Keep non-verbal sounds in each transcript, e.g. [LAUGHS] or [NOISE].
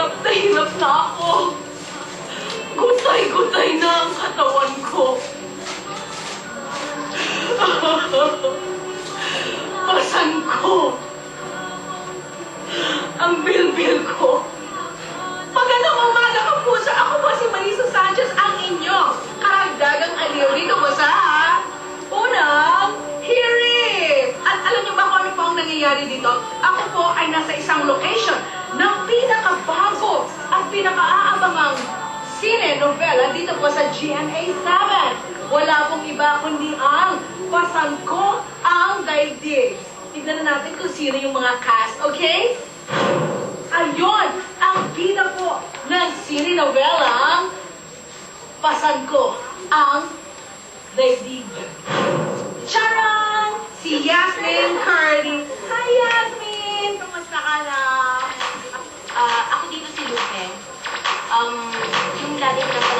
Hirap na hirap na ako. Gutay-gutay na ang katawan ko. [LAUGHS] Pasan ko. Ang bilbil ko. Magandang umaga ka po sa ako po si Marisa Sanchez ang inyo. Karagdagang aliw dito po sa unang hearing. At alam niyo ba kung ano po ang nangyayari dito? Ako po ay nasa isang location ng pinakabago at pinakaaabangang sine-novela dito po sa GMA 7. Wala pong iba kundi ang Pasangko ang Daigdig. Tignan na natin kung sino yung mga cast, okay? Ayon ang bida po ng sine-novelang Pasangko ang Daigdig. Charang! Si Yasmin Cardi. Hi, Yasmin! Kumusta ka na? Uh, ako dito si Lupe. Um, yung lagi na pala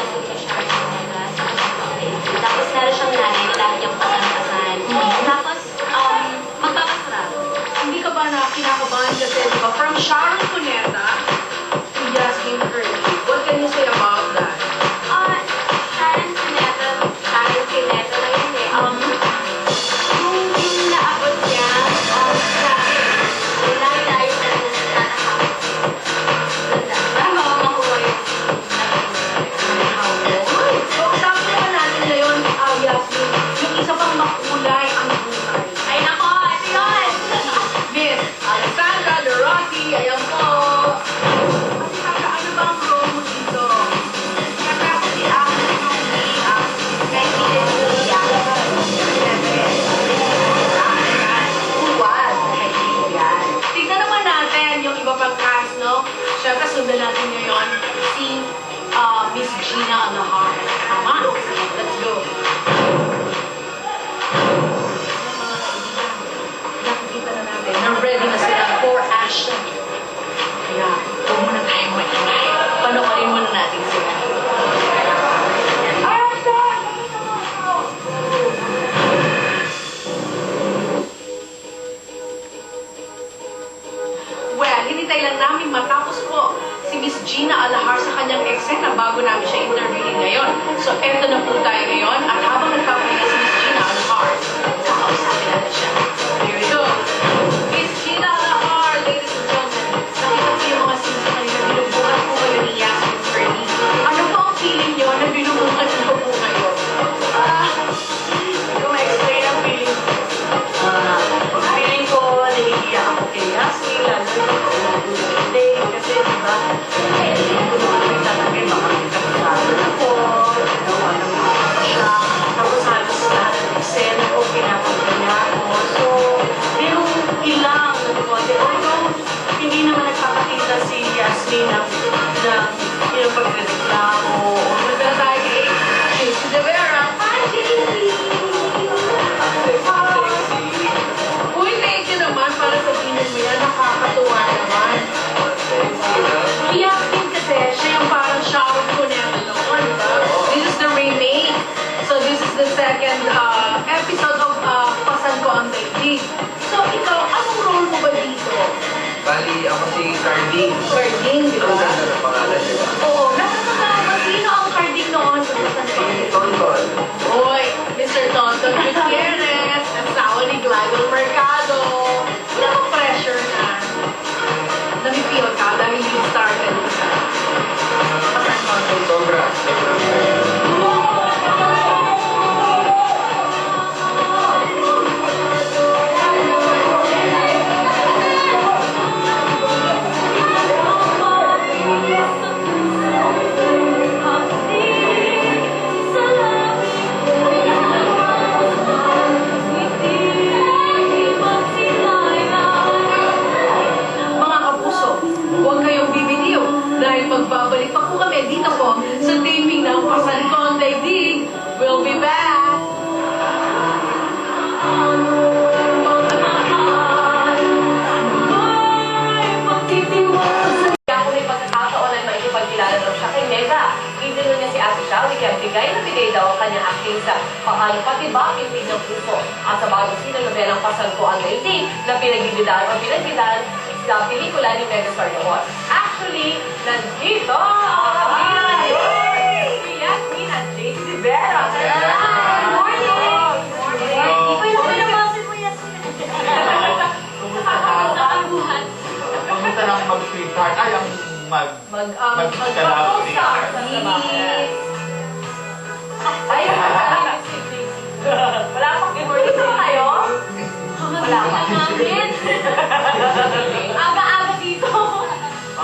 de Argentina. Nagtituloy na si Ate Shawi kaya bigay na bigay daw ang kanyang acting sa Pakay Pati Ba, Pintig ng Puso at sa bagong sinonobelang Pasalko ang 19 na pinagbibidahan o pinagbidahan sa pelikula ni Megastar Noon. Actually, nandito ang mga kapatid! Kuya Queen at Jace Rivera! Yeah. Pa. Aga-aga dito.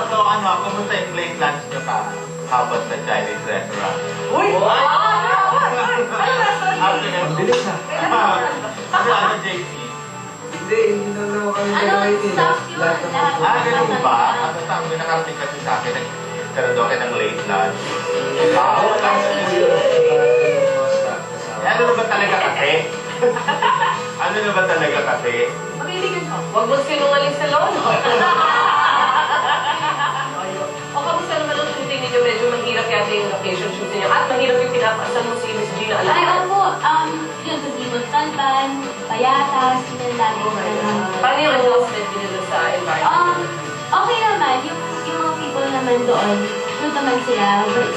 So, ano, kumusta yung late lunch nyo ka? Habang sa Chinese restaurant? Uy! Wow! After Ang bilis na. Ano, ano, JC? Hindi, hindi na naman kami Ano, gagawin eh. staff yun, Lahat ng lahat. Ah, ganun ba? Ano sa amin, nakarating kasi sa akin, nagkaroon daw kayo ng late lunch. Ah, wala. Eh, Ano na ba talaga kasi? [LAUGHS] ano na ba talaga kasi? Magkaibigan ka. Huwag mo sinungaling sa lolo. [LAUGHS] o kamusta naman ang shooting ninyo? Medyo mahirap yata yung location shooting niyo. At mahirap yung pinapaasan mo si Miss Gina Ay, Alaya. opo, um, yun, sa Dimon Talban, Payatas, yun lagi Oh my. God. Paano yung adjustment niyo dun sa environment? Um, okay naman, yung, yung mga people naman doon, doon naman sila,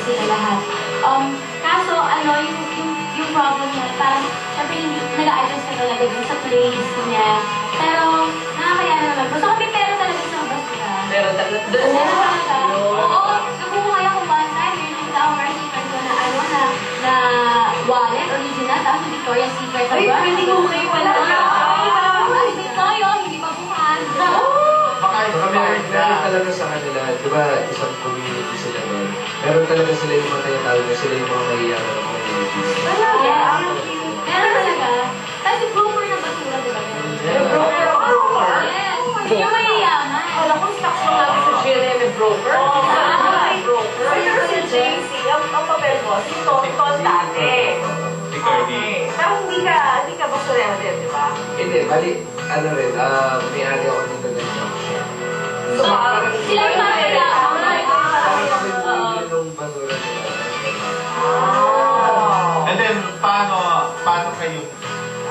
sila lahat. Um, kaso, ano, yung, yung, yung problem niya, parang, syempre, hindi, nag-a-adjust ka talaga dun sa place niya. Pero, nakakaya naman. Gusto kami pera talaga sa basura. Meron talaga. Doon Meron talaga. Oo, nagbubuhay ako one time, yung nakita ko Mercy Card ko na ano, na, na wallet, original, tapos yung Victoria's Secret. Ay, pwede mo kayo pala. Ay, hindi tayo, hindi pa yung [LAUGHS] meron na. talaga sa kanila, di ba, isang community sila doon. Meron talaga sila yung mga tinatawag na sila yung mga mahiyaman ng community. Yung broker ng basura, di ba? Yung broker of broker? Yes. Yung mayayaman. Wala kong stocks mo namin sa GNM broker. Oo. Ay, broker. Pero si JC, ang, ang papel mo, si Tonton dati. Pero hindi ka, hindi ka din, di ba? Hindi, bali, ano rin, ah, may-ari ako ng dagang junk shop. So, sila yung mayayaman. Parang ako yung basura nila. Wow. And then, paano, paano kayo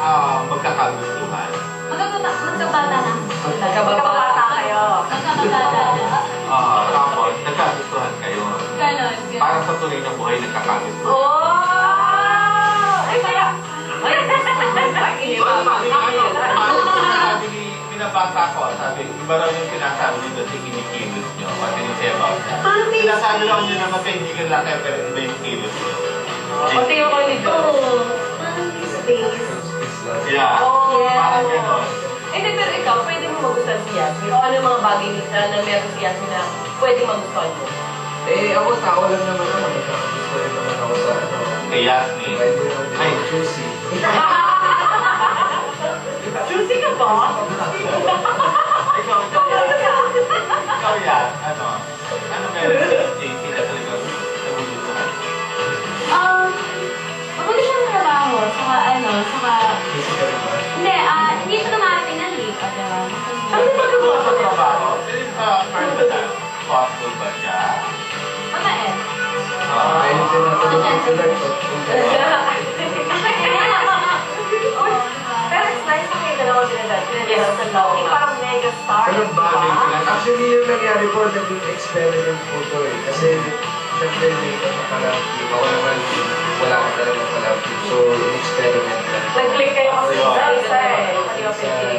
ah, magkakagustuhan? Magkabata magkabata na. Nagkababata kayo. Magkabata na. [LAUGHS] Ah, tapos, nagkagustuhan kayo. Ganon. ganon. Para sa tuloy na buhay, nagkakagustuhan. Oh! Ay, kaya... Ay. Paano sabi ni, ko, sabi, iba raw yung sinasabi dito sa kinikilos nyo, at sinisebaw niya. Sinasabi raw nyo na magkaibigan lang kayo, pero iba yung kilos nyo. Pati yung ko ni Joe. Space. Yeah. Oh, Parang ganon. Hindi, pero ikaw, pwede mo magustuhan si Yasmin. O ano yung mga bagay na, na meron si Yasmin na pwede magustuhan mo? Eh, ako tao lang naman ako. Nagkakagusto rin naman ako sa ano. Kay Yasmin. Ay. juicy. [LAUGHS] Juicy ka ba? Pero it's nice na kayo dalawa. Dinadal sa loob. Eh, parang mega star. Pero bagay ko lang. Actually, yung nangyari po, naging experiment po to eh. Kasi, syempre, may ano pala, ako naman, wala ka talaga pala. So, in-experiment lang. Nag-click kayo kasi sa isa eh. Hindi pinig. Oo.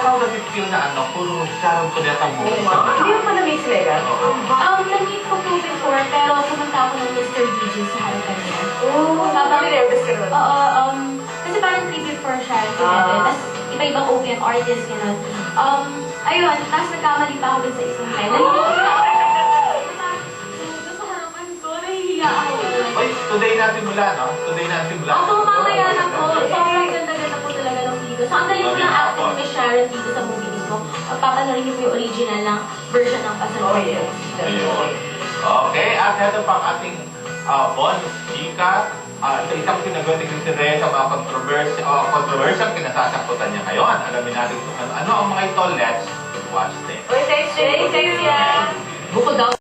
Ako nag-feel na ano, puro Sharon Cuneta movie sa Hindi mo pa na-meet si Megan? Um, nag-meet ko po before, pero pumunta ako ng Mr. DJ sa harapan niya. Oo. Sabi nervous ka nun. Oo, um, kasi parang tribute for Cuneta. Ah. Tapos, iba-ibang opium artist, gano'n. Um, ayun, tapos nagkamali pa ako dun sa isang pen. Nandito sa harapan ko, nahihiya ako. Oy, today natin mula, no? Today natin mula. Ako, mamaya na po. Sobrang ganda-ganda po talaga ng video. So, ang galing po ng acting ni Sharon dito sa movie mismo. Pagpapanorin niyo po yung original ng version ng Oh, Pasalubong. yes. Ayun. Okay, at ito pa ang ating uh, bonus chika. Uh, sa isang sinagot ni Tere sa mga controversy, uh, controversial kinasasakutan niya ngayon. Alamin natin kung ano, ano ang mga ito. Let's watch this. Wait, thanks, Jay. Thanks, yan. Bukod daw